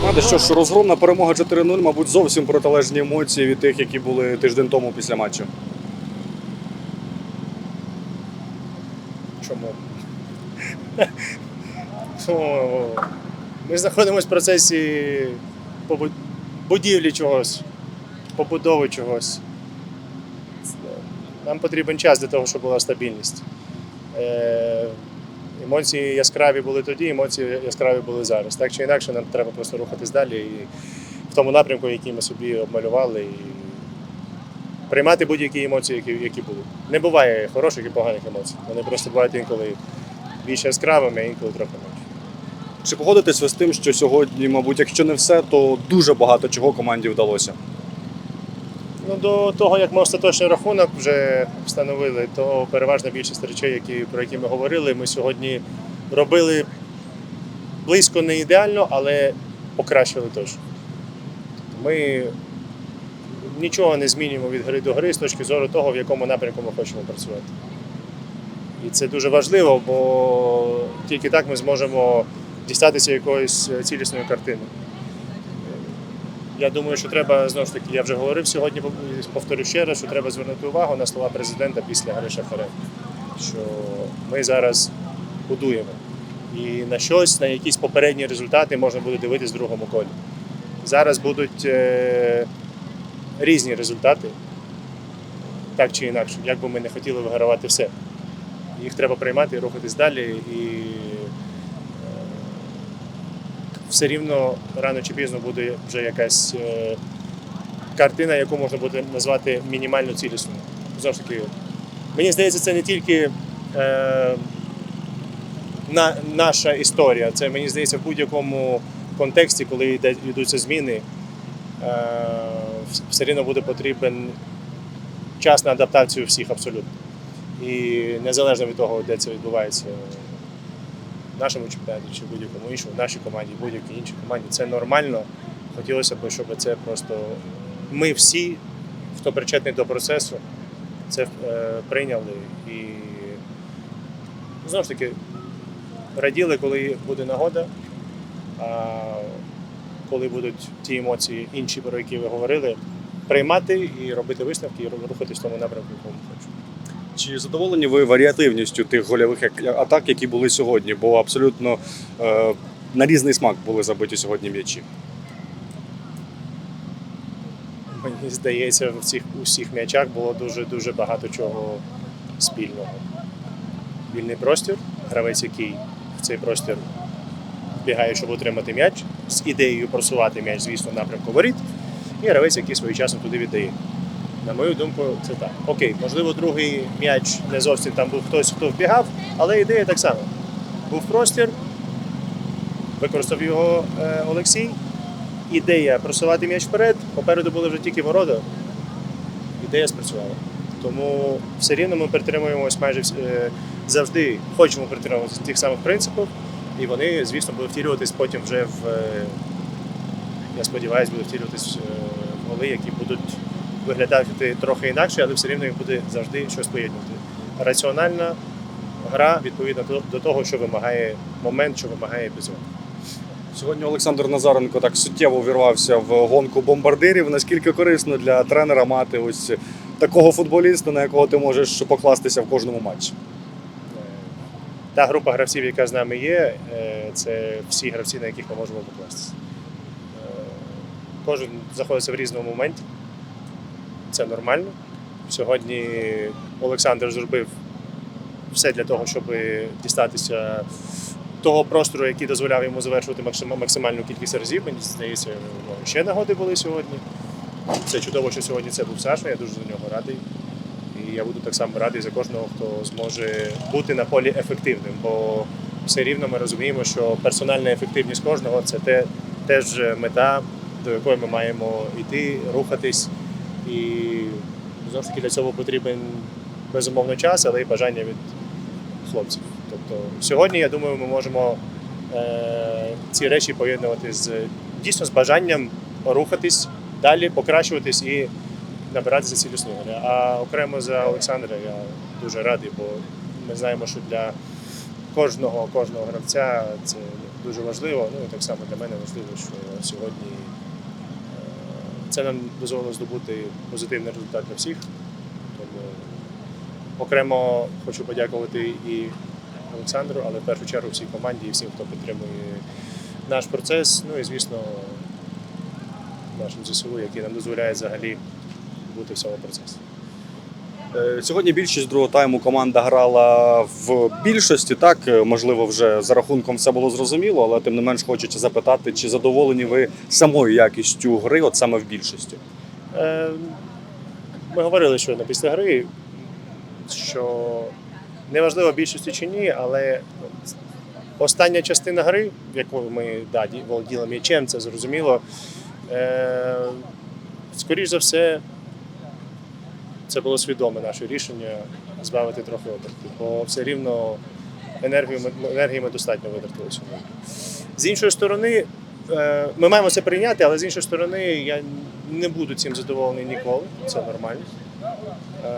Знаєте, що ж, розгромна перемога 4-0, мабуть, зовсім протилежні емоції від тих, які були тиждень тому після матчу. Чому? Ми знаходимося в процесі будівлі чогось, побудови чогось. Нам потрібен час для того, щоб була стабільність. Емоції яскраві були тоді, емоції яскраві були зараз. Так чи інакше, нам треба просто рухатись далі і в тому напрямку, який ми собі обмалювали, і приймати будь-які емоції, які, які будуть. Не буває хороших і поганих емоцій. Вони просто бувають інколи більш яскравими, інколи трохи менше. Чи погодитесь ви з тим, що сьогодні, мабуть, якщо не все, то дуже багато чого команді вдалося? Ну, до того, як ми остаточний рахунок вже встановили, то переважна більшість речей, які, про які ми говорили, ми сьогодні робили близько не ідеально, але покращили точно. Ми нічого не змінюємо від гри до гри з точки зору того, в якому напрямку ми хочемо працювати. І це дуже важливо, бо тільки так ми зможемо дістатися якоїсь цілісної картини. Я думаю, що треба знову ж таки, я вже говорив сьогодні, повторю ще раз, що треба звернути увагу на слова президента після гри Шахтаря, що ми зараз будуємо. І на щось, на якісь попередні результати можна буде дивитись в другому колі. Зараз будуть е, різні результати, так чи інакше, як би ми не хотіли вигравати все. Їх треба приймати рухатись далі. І все рівно рано чи пізно буде вже якась е, картина, яку можна буде назвати мінімально цілісною. Знову ж таки, мені здається, це не тільки е, на, наша історія, це мені здається в будь-якому контексті, коли йде, йдуться зміни, е, все рівно буде потрібен час на адаптацію всіх абсолютно. І незалежно від того, де це відбувається нашому чемпіонаті чи будь-якому іншому, нашій команді, будь-якій іншій команді, це нормально. Хотілося б, щоб це просто ми всі, хто причетний до процесу, це е, прийняли і знову ж таки раділи, коли буде нагода. А коли будуть ті емоції інші, про які ви говорили, приймати і робити висновки, і рухатись в тому напрямку, якому хочемо. Чи задоволені ви варіативністю тих гольових атак, які були сьогодні? Бо абсолютно е, на різний смак були забиті сьогодні м'ячі. Мені здається, в цих усіх м'ячах було дуже дуже багато чого спільного. Вільний простір, гравець, який в цей простір бігає, щоб отримати м'яч, з ідеєю просувати м'яч, звісно, напрямку воріт, і гравець, який своєчасно туди віддає. На мою думку, це так. Окей, можливо, другий м'яч не зовсім там був хтось, хто вбігав, але ідея так само. Був простір, використав його е, Олексій. Ідея просувати м'яч вперед, попереду були вже тільки ворота. Ідея спрацювала. Тому все рівно ми притримуємось майже е, завжди, хочемо притримуватися тих самих принципів, і вони, звісно, будуть втілюватись потім вже в, е, я сподіваюся, будуть втілюватись е, в голи, які будуть виглядати трохи інакше, але все рівно їх буде завжди щось поєднувати. Раціональна гра відповідно до, того, що вимагає момент, що вимагає епізод. Сьогодні Олександр Назаренко так суттєво увірвався в гонку бомбардирів. Наскільки корисно для тренера мати ось такого футболіста, на якого ти можеш покластися в кожному матчі? Та група гравців, яка з нами є, е, це всі гравці, на яких ми можемо покластися. Е, Кожен знаходиться в різному моменті. Це нормально. Сьогодні Олександр зробив все для того, щоб дістатися того простору, який дозволяв йому завершувати максимальну кількість разів. Мені здається, ще нагоди були сьогодні. Це чудово, що сьогодні це був Саша. Я дуже за нього радий. І я буду так само радий за кожного, хто зможе бути на полі ефективним, бо все рівно ми розуміємо, що персональна ефективність кожного це те, теж мета, до якої ми маємо йти, рухатись. І знову ж таки для цього потрібен безумовно час, але й бажання від хлопців. Тобто сьогодні, я думаю, ми можемо е, ці речі поєднувати з дійсно з бажанням рухатись далі, покращуватись і набиратися цілісної гри. А окремо за Олександра я дуже радий, бо ми знаємо, що для кожного, кожного гравця це дуже важливо. Ну і так само для мене важливо, що сьогодні це нам дозволило здобути позитивний результат для всіх. Тому окремо хочу подякувати і Олександру, але в першу чергу всій команді і всім, хто підтримує наш процес. Ну і звісно, нашим ЗСУ, який нам дозволяє взагалі бути в цьому процесі. Е, Сьогодні більшість другого тайму команда грала в більшості. Так Е, можливо, вже за рахунком все було зрозуміло, але тим не менш хочеться запитати, чи задоволені ви самою якістю гри, от саме в більшості. Е, Ми говорили щойно після гри, що неважливо більшості чи ні, але остання частина гри, в яку ми да, володіли м'ячем, це зрозуміло. Скоріш за все, це було свідоме наше рішення збавити трохи обертів, бо все рівно енергію ми, енергії ми достатньо витратили сьогодні. З іншої сторони, е, ми маємо це прийняти, але з іншої сторони, я не буду цим задоволений ніколи. Це нормально. Е,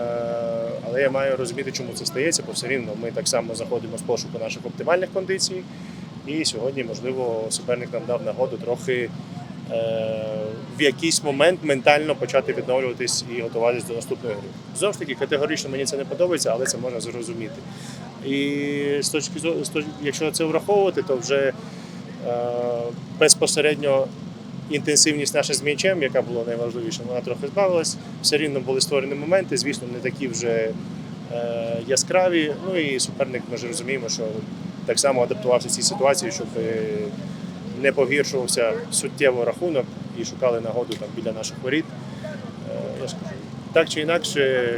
Але я маю розуміти, чому це стається, бо все рівно ми так само заходимо з пошуку наших оптимальних кондицій. І сьогодні, можливо, суперник нам дав нагоду трохи в якийсь момент ментально почати відновлюватись і готуватись до наступної гри. Знову ж таки, категорично мені це не подобається, але це можна зрозуміти. І з точки зору, якщо це враховувати, то вже е, безпосередньо інтенсивність наша з м'ячем, яка була найважливіша, вона трохи збавилась. Все рівно були створені моменти, звісно, не такі вже е, яскраві. Ну і суперник, ми ж розуміємо, що так само адаптувався цій ситуації, щоб е, не погіршувався суттєво рахунок і шукали нагоду там біля наших воріт. Е, я ж так чи інакше,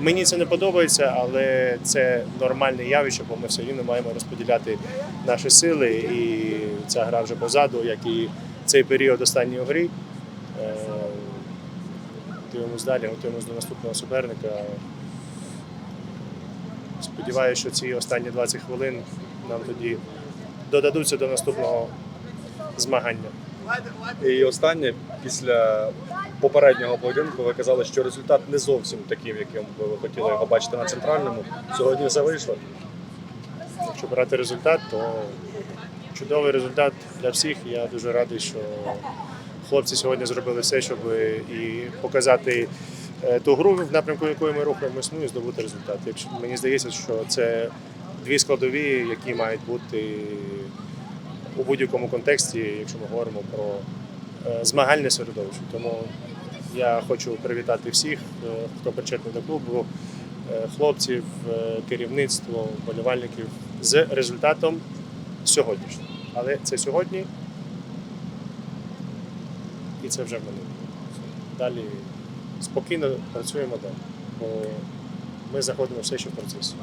мені це не подобається, але це нормальне явище, бо ми все рівно маємо розподіляти наші сили, і ця гра вже позаду, як і цей період останньої гри. Е, Дивимось далі, готуємось до наступного суперника. Сподіваюся, що ці останні 20 хвилин нам тоді додадуться до наступного змагання. І останнє, після попереднього поєдинку, ви казали, що результат не зовсім таким, яким би ви хотіли його бачити на центральному. Сьогодні все вийшло. Якщо брати результат, то чудовий результат для всіх. Я дуже радий, що хлопці сьогодні зробили все, щоб і показати е, ту гру, в напрямку якої ми рухаємось, ну і здобути результат. Якщо мені здається, що це дві складові, які мають бути у будь-якому контексті, якщо ми говоримо про е, змагальне середовище. Тому я хочу привітати всіх, е, хто причетний до клубу, е, хлопців, керівництво, вболівальників з результатом сьогоднішнім. Але це сьогодні і це вже в минулому. Далі спокійно працюємо далі, бо ми заходимо все ще в процесі.